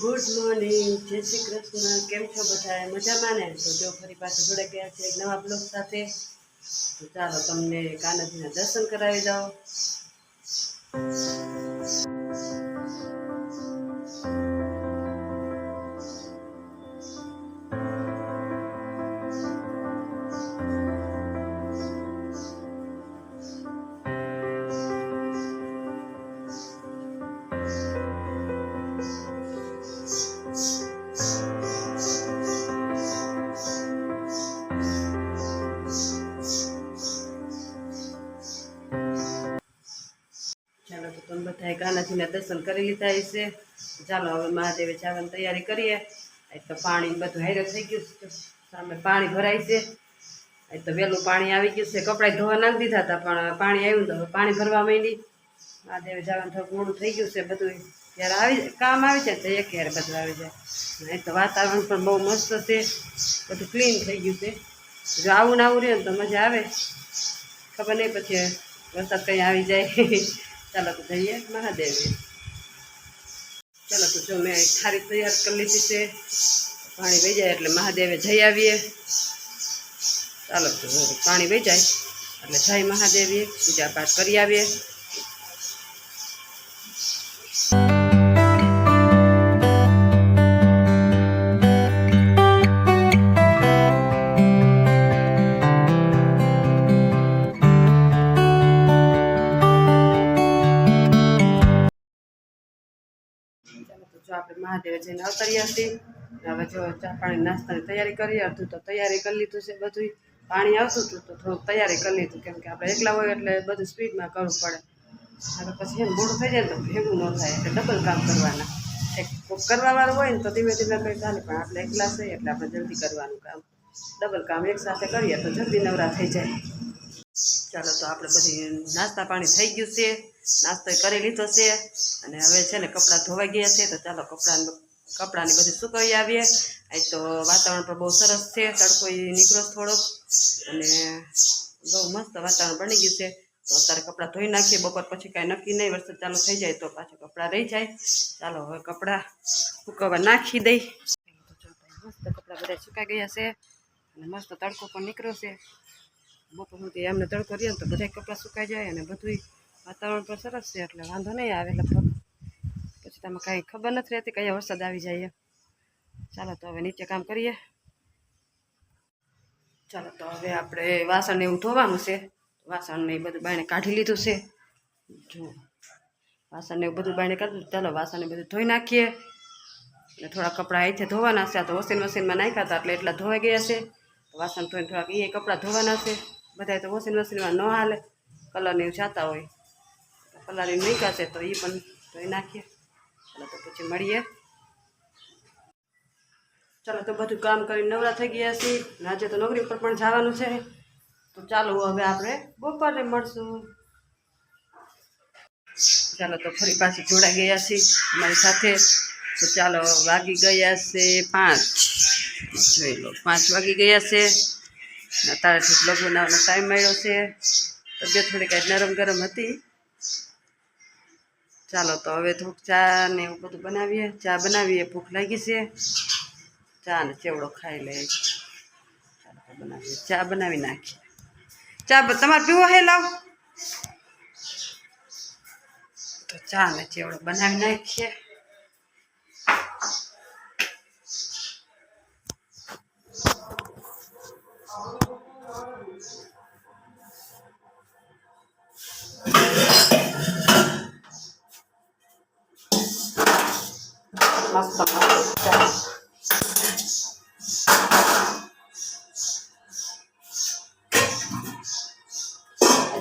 Good morning જય શ્રી કૃષ્ણ. કેમ છો બધા મજામાં ને? તો જો ફરી પાછા જોડે ગયા છે નવા બ્લોગ સાથે. તો ચાલો તમને કાનજીના દર્શન કરાવી દઉં. બધાએ કાનાજીના દર્શન કરી લીધા હશે ચાલો હવે મહાદેવે જવાની તૈયારી કરીએ. એ તો પાણી બધું હારે થઈ ગયું છે. સામે પાણી ભરાય છે. એ તો વહેલું પાણી આવી ગયું છે. કપડાં ધોવા નાખી દીધા હતા, પણ પાણી આવ્યું તો પાણી ભરવા માંડી. મહાદેવે જવાનું થોડું મોડું થઈ ગયું છે. બધું જ્યારે આવી કામ આવી જાય તો એક યારે બધું આવી જાય. એ તો વાતાવરણ પણ બહુ મસ્ત છે. બધું ક્લીન થઈ ગયું છે. જો આવું ને આવું રહે ને તો મજા આવે. ખબર નહીં પછી વરસાદ કંઈ આવી જાય. ચાલો તો જઈએ મહાદેવ ચાલો તો જો મેં ખારી તૈયાર કરી લીધી છે. પાણી વહી જાય એટલે મહાદેવે જઈ આવીએ. ચાલો તો પાણી વહી જાય એટલે જય મહાદેવીએ પૂજા પાઠ કરી આવીએ. આપણે મહાદેવ જઈને અવતર્યા છીએ. હવે જો ચા પાણી નાસ્તાની તૈયારી કરીએ, અડધું તો તૈયારી કરી લીધું છે બધું પાણી આવતું હતું તો થોડુંક તૈયારી કરી લીધું, કેમ કે આપણે એકલા હોય એટલે બધું સ્પીડમાં કરવું પડે. હવે પછી એમ મોડું થઈ જાય તો ભેગું ન થાય, એટલે ડબલ કામ કરવાના. એક કરવાવાળું હોય ને તો ધીમે ધીમે કંઈ ચાલે પણ આપણે એકલા છે એટલે આપણે જલ્દી કરવાનું કામ. ડબલ કામ એક સાથે કરીએ તો જલ્દી નવરા થઈ જાય. ચાલો તો આપણે બધી નાસ્તા પાણી થઈ ગયું છે. નાસ્તો કરી લીધો છે. અને હવે છે ને કપડાં ધોવાઈ ગયા છે, તો ચાલો કપડાં કપડાની બધી સુકાવી આવીએ. આજ તો વાતાવરણ પણ બહુ સરસ છે, તડકો નીકળો થોડોક. અને બહુ મસ્ત વાતાવરણ બની ગયું છે. તો અત્યારે કપડાં ધોઈ નાખીએ, બપોર પછી કાંઈ નક્કી નહીં, વરસાદ ચાલુ થઈ જાય તો પાછું કપડાં રહી જાય. ચાલો હવે કપડાં સુકવવા નાખી દઈ. મસ્ત કપડાં બધા સુકાઈ ગયા છે. અને મસ્ત તડકો પણ નીકળ્યો છે. બપોર સુધી એમને તડકો રહ્યો તો બધા કપડાં સુકાઈ જાય અને બધું વાતાવરણ પણ સરસ છે એટલે વાંધો નહીં આવે લગભગ. પછી તમે કાંઈ ખબર નથી રહેતી કયા વરસાદ આવી જાય એમ. ચાલો તો હવે નીચે કામ કરીએ. ચાલો તો હવે આપણે વાસણ ને એવું ધોવાનું છે. વાસણ ને એ બધું બાયણે કાઢી લીધું છે. જો વાસણ ને એવું બધું બાયણે કાઢી લીધું. ચાલો વાસણ ને બધું ધોઈ નાખીએ. અને થોડા કપડાં અહીંથી ધોવાના છે. આ તો વોશિંગ મશીનમાં નાખ્યા હતા એટલે એટલા ધોવાઈ ગયા છે. વાસણ ધોઈને થોડાક એ કપડાં ધોવાના છે. બધા તો વોશિંગ મશીનમાં ન હાલે. કલર ને એવું જાતા હોય. મૂક્યા છે તો એ પણ ધોઈ નાખીએ. ચાલો તો પછી મળીએ. ચાલો તો બધું કામ કરીને નવરા થઈ ગયા છીએ. આજે તો નોકરી પર પણ જવાનું છે. તો ચાલો હવે આપણે બપોરે મળશું. ચાલો તો ફરી પાછી જોડાઈ ગયા છીએ અમારી સાથે. તો ચાલો વાગી ગયા છે પાંચ. જોઈ લો, પાંચ વાગી ગયા છે. ને અત્યારેથી બ્લોગ બનાવવાનો ટાઈમ મળ્યો છે. તબિયત થોડી કાંઈ નરમ ગરમ હતી. ચાલો તો હવે થોડુંક ચા ને એવું બધું બનાવીએ. ચા બનાવીએ, ભૂખ લાગી છે. ચા ને ચેવડો ખાઈ લઈએ ચાલો બનાવીએ. ચા બનાવી નાખીએ. ચા તમારે પીવો હે લાવ. તો ચા ને ચેવડો બનાવી નાખીએ.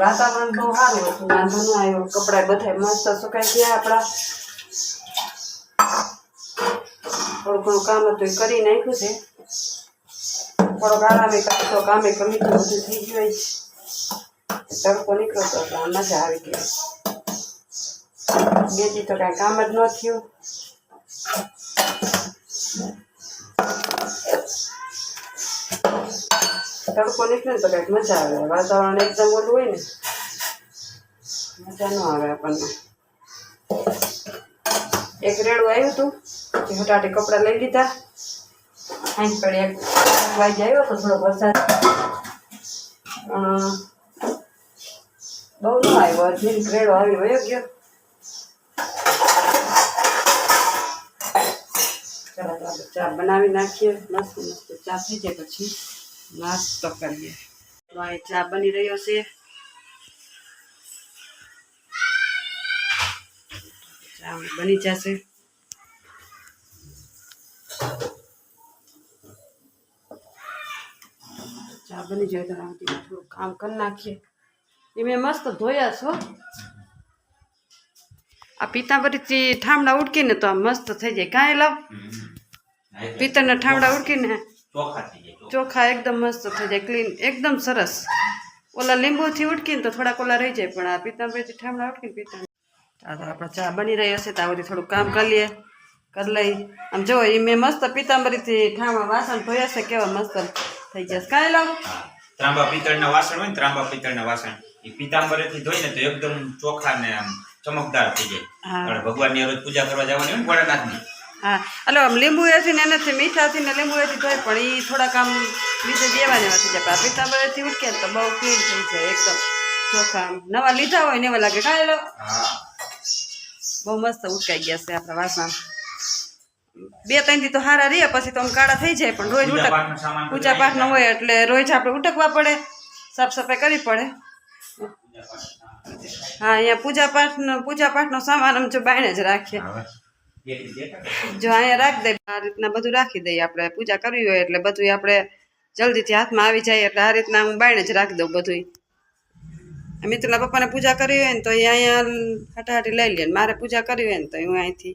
વાતાવરણ બહુ સારું હતું. વાંધો ન આવ્યો. કપડા બધા મસ્ત સુકાઈ ગયા આપણા. થોડું ઘણું કામ હતું એ કરી નાખ્યું છે. થોડોક આરામે તો કામે કરી તો બધું થઈ ગયું છે. તડકો નીકળ્યો એટલે મજા આવી ગઈ. બીજી તો કાંઈ કામ જ ન થયું. તડકો નીકળે ને તો કંઈક મજા આવે. વાતાવરણ એકદમ ઓલું હોય ને, મજા ન આવે આપણને. એક રેડું આવ્યું હતું પછી હટાટી કપડાં લઈ લીધા. અહીં પડે એક વાગે આવ્યો તો થોડો વરસાદ. બહુ ન આવ્યો, હજી રેડો આવ્યો, વયો ગયો. ચા બનાવી નાખીએ. મસ્ત મસ્ત ચા થઈ જાય પછી. નાસ્તો કરીએ. તો અહીં ચા બની રહ્યો છે. ચા બની જશે. ચા બની જાય તો થોડું કામ કરી નાખીએ. એ મેં મસ્ત ધોયા છો. આ પીતાંબરીથી ઠામડા ઉડકીને તો આ મસ્ત થઈ જાય. કાંઈ લાવ. પિત્તળના ઠામડા ઉડકીને. ચોખા થઈ ચોખા. એકદમ મસ્ત થઈ જાય ક્લીન એકદમ સરસ. ઓલા લીંબુથી ઉટકીને તો થોડાક ઓલા રહી જાય પણ આ પિત્તાંબરીથી ઠામડા ઉટકીને પીતા આ તો આપણે ચા બની રહી હશે તો આ બધી થોડું કામ કરી લઈએ કરી લઈ આમ જો એ મેં મસ્ત પીતાંબરીથી ઠામા વાસણ ધોયા છે કેવા મસ્ત થઈ જશે કાંઈ લાવું. ત્રાંબા પિત્તળના વાસણ હોય ને ત્રાંબા પિત્તળના વાસણ. એ પીતાંબરેથી ધોઈને તો એકદમ ચોખા ને આમ ચમકદાર થઈ જાય. ભગવાનની રોજ પૂજા કરવા જવાની હોય ને ભોળાનાથની. હા. એટલે આમ લીંબુ એથી ને એનાથી મીઠાથી ને લીંબુ એથી ધોય પણ એ થોડાક આમ લીધે દેવા વાત થઈ જાય પણ આ ઉટકે તો બહુ ક્લીન થઈ જાય એકદમ. ચોખા આમ નવા લીધા હોય ને એવા લાગે. કાંઈ લો બહુ મસ્ત ઉટકાઈ ગયા છે આપણા વાસણ. બે ત્રણથી તો હારા રહીએ પછી તો આમ કાળા થઈ જાય પણ રોજ ઉટક પૂજા પાઠ ન હોય એટલે રોજ આપણે ઉટકવા પડે સાફ સફાઈ કરવી પડે. હા અહીંયા પૂજા પાઠ પૂજા પાઠનો સામાન આમ જો બાયણે જ રાખીએ જો અહીંયા રાખી દઈએ આ રીતના બધું રાખી દઈએ આપણે. પૂજા કરવી હોય એટલે બધું આપણે જલ્દીથી હાથમાં આવી જાય એટલે આ રીતના હું બાયણે જ રાખી દઉં બધું મિત્રના પપ્પાને પૂજા કરવી હોય ને તો એ અહીંયા હટાહટી લઈ લે મારે પૂજા કરવી હોય ને તો હું અહીંથી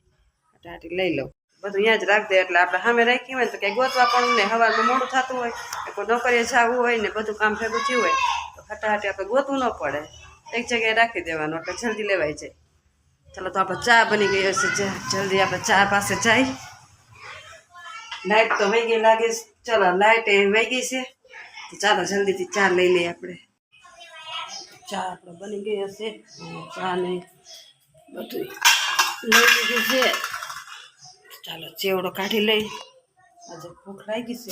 હટાહટી લઈ લઉં. બધું અહીંયા જ રાખી દે એટલે આપણે સામે રાખી હોય ને તો કંઈ ગોતવા પણ ને સવારમાં મોડું થતું હોય કોઈ નોકરીએ જવું હોય ને બધું કામ ભેગું થયું હોય, તો હટાહટી આપણે ગોતવું ન પડે. એક જગ્યાએ રાખી દેવાનું એટલે જલ્દી લેવાઈ જાય. ચાલો તો આપણે ચા બની ગઈ હશે. જલ્દી આપણે ચા પાસે જાય. લાઇટ તો વહી ગઈ લાગે ચાલો લાઇટ એ વહી ગઈ છે. તો ચાલો, જલ્દીથી ચા લઈ લઈએ આપણે. ચા આપણે બની ગઈ હશે. ચા ને બધું લઈ લીધું છે. ચાલો, ચેવડો કાઢી લઈ. આજે ભૂખ લાગી છે.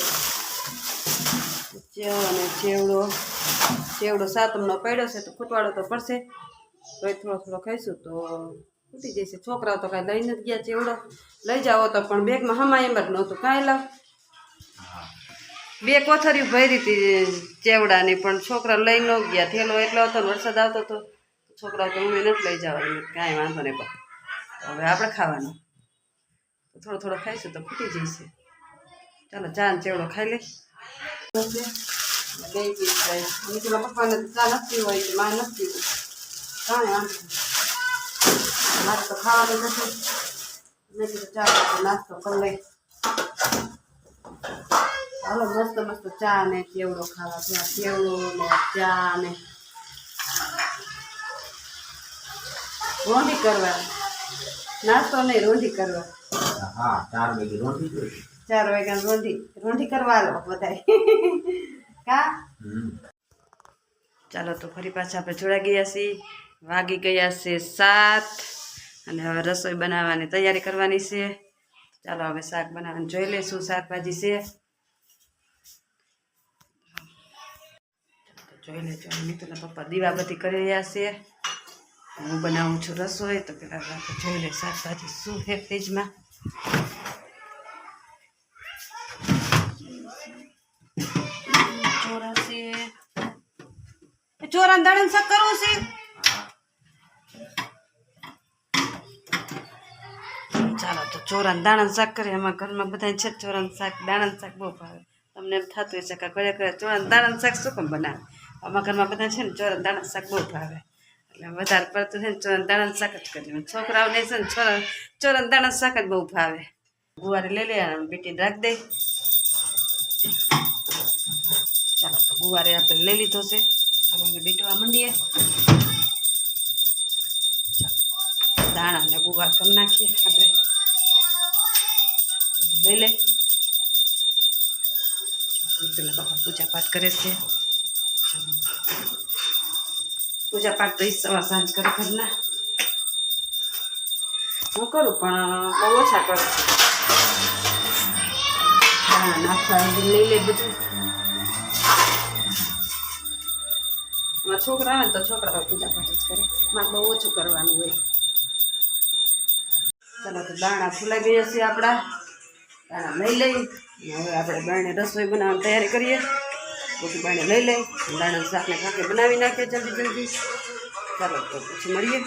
ચેવડો અને ચેવડો ચેવડો સાતમનો પડ્યો છે, તો ખૂટવાડો તો પડશે. રોજ થોડો થોડો ખાઈશું તો ખૂટી જશે. છોકરાઓ તો કાંઈ લઈને જ ગયા ચેવડો લઈ જાઓ તો, પણ બેગમાં હમા એમ જ નહોતું. કાંઈ લાવ. બે કોથરીઓ ભરી હતી ચેવડાની, પણ છોકરા લઈ ન ગયા. થેલો એટલો હતો વરસાદ આવતો હતો છોકરાઓ તો મમ્મી નથી લઈ જવાનું. કાંઈ વાંધો નહીં પણ હવે આપણે ખાવાનું. થોડો થોડો ખાઈશું તો ફૂટી જશે. ચાલો, ચા ને ચેવડો ખાઈ લઈ. બે. પીસ ખાઈ. નીચેના પપ્પાને ચા નથી હોયમાં નથી કાંઈ વાંધો નહીં. મારે તો ખાવાનું નથી મેં કીધું ચા સાથે નાસ્તો કરી લઈ હાલો મસ્ત મસ્ત ચા ને ચેવડો ખાવા ત્યાં ચેવડો ને ચા ને રોંઢી કરવા નાસ્તો નહીં રોંઢી કરવા હા ચાર વાગે રોટી જોઈએ ચાર વાગ્યા રોંઢી રોંઢી કરવા લો બધાય કા ચાલો તો ફરી પાછા આપણે જોડા ગયા છીએ વાગી ગયા છે સાત. અને હવે રસોઈ બનાવવાની તૈયારી કરવાની છે. ચાલો હવે શાક બનાવવાનું જોઈ લઈશું, શાકભાજી છે. જોઈ લેજો મિત્રના પપ્પા દીવાબત્તી કરી રહ્યા છે. હું બનાવું છું રસોઈ, તો પેલા જોઈ લે શાકભાજી શું છે ફ્રીજમાં. ચોરા છે. એ ચોરાને દાણાનું શાક કરવું છે? ચાલો તો ચોરાને દાણાનું શાક કરીએ. અમારા ઘરમાં બધા છે ચોરાનું શાક, દાણાનું શાક બહુ ભાવે. તમને એમ થતું હશે કે ઘરે ઘરે ચોરાનું દાણાનું શાક શું કેમ બનાવે? અમારા ઘરમાં બધા છે ને ચોરાનું દાણાનું શાક બહુ ભાવે. એટલે વધારે પડતું છે ને ચોરણ દાણાનું શાક જ કરીએ. છોકરાઓને છે ને ચોરા, ચોરાનું દાણાનું શાક જ બહુ ભાવે. ગુવારે લઈ લે બેટીને રાખી દઈ ચાલો તો ગુવારે આપણે લઈ લીધો છે. હવે બીટવા માંડીએ. દાણા ને ગુવાર કરી નાખીએ આપણે. લઈ લે. પેલા બાપા પૂજા પાઠ કરે છે. પૂજા પાઠ તો સવાર સાંજ કરે ઘરના. હું કરું પણ બહુ ઓછા કરું લઈ લે બધું. છોકરા આવે ને તો છોકરા પૂજા પાઠ જ કરે. મારે બહુ ઓછું કરવાનું હોય. ચાલો તો દાણા ફૂલાઈ ગયા છે આપણા દાણા લઈ લઈ હવે આપણે બાણે રસોઈ બનાવવાની તૈયારી કરીએ. પછી બાણે લઈ લઈ દાણા શાકને ખાકે બનાવી નાખીએ જલ્દી જલ્દી. ચાલો તો પછી મળીએ.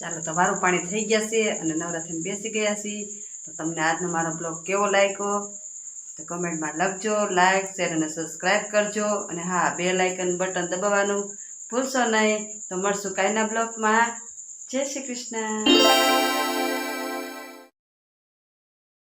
ચાલો તો વારું પાણી થઈ ગયા છે અને નવરાત્રિને બેસી ગયા છીએ. તો તમને આજનો મારો બ્લોગ કેવો લાગ્યો? તો કમેન્ટમાં લખજો લાઈક શેર અને સબસ્ક્રાઈબ કરજો. અને હા, બે લાઇકન બટન દબાવવાનું ભૂલશો નહીં. તો મળશું કાયના બ્લોગમાં. જય શ્રી કૃષ્ણ.